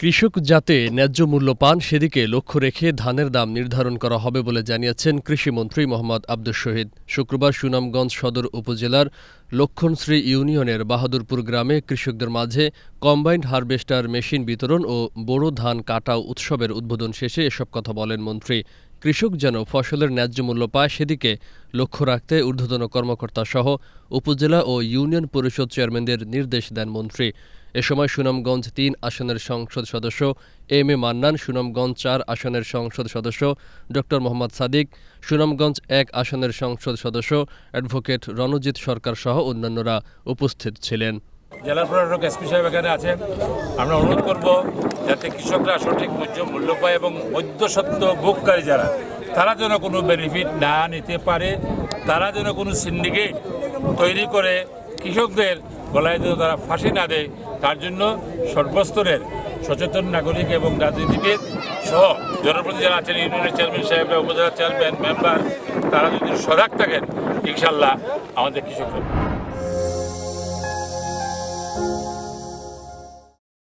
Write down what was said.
কৃষক যাতে ন্যায্য মূল্য পান সেদিকে লক্ষ্য রেখে ধানের দাম নির্ধারণ করা হবে বলে জানিয়েছেন কৃষিমন্ত্রী মোহাম্মদ আব্দুস শহীদ। শুক্রবার সুনামগঞ্জ সদর উপজেলার লক্ষণশ্রী ইউনিয়নের বাহাদুরপুর গ্রামে কৃষকদের মাঝে কম্বাইন্ড হারভেস্টার মেশিন বিতরণ ও বোরো ধান কাটা উৎসবের উদ্বোধন শেষে এসব কথা বলেন মন্ত্রী। কৃষক যেন ফসলের ন্যায্য মূল্য পায় সেদিকে লক্ষ্য রাখতে ঊর্ধ্বতন কর্মকর্তা সহ উপজেলা ও ইউনিয়ন পরিষদ চেয়ারম্যানদের নির্দেশ দেন মন্ত্রী। এ সময় সুনামগঞ্জ তিন আসনের সংসদ সদস্য এম এ মান্নান, সুনামগঞ্জ চার আসনের সংসদ সদস্য ডক্টর মোহাম্মদ সাদিক, সুনামগঞ্জ এক আসনের সংসদ সদস্য অ্যাডভোকেট রণজিৎ সরকার সহ অন্যান্যরা উপস্থিত ছিলেন। জেলা প্রশাসক এসপি সাহেব এখানে আছেন। আমরা অনুরোধ করব যাতে কৃষকরা সঠিক মূল্য পায় এবং মধ্যসত্ত্ব ভোগকারী যারা, তারা যেন কোনো বেনিফিট না নিতে পারে, তারা যেন কোনো সিন্ডিকেট তৈরি করে কৃষকদের গলায় যেন তারা ফাঁসি না দেয় তার জন্য সর্বস্তরের সচেতন নাগরিক এবং রাজনীতিবিদ সহ জনপ্রতি যারা আছেন, ইউনিয়নের চেয়ারম্যান সাহেব উপজেলা চেয়ারম্যান, মেম্বার, তারা যদি সজাগ থাকেন, ইনশাল্লাহ আমাদের কৃষকরা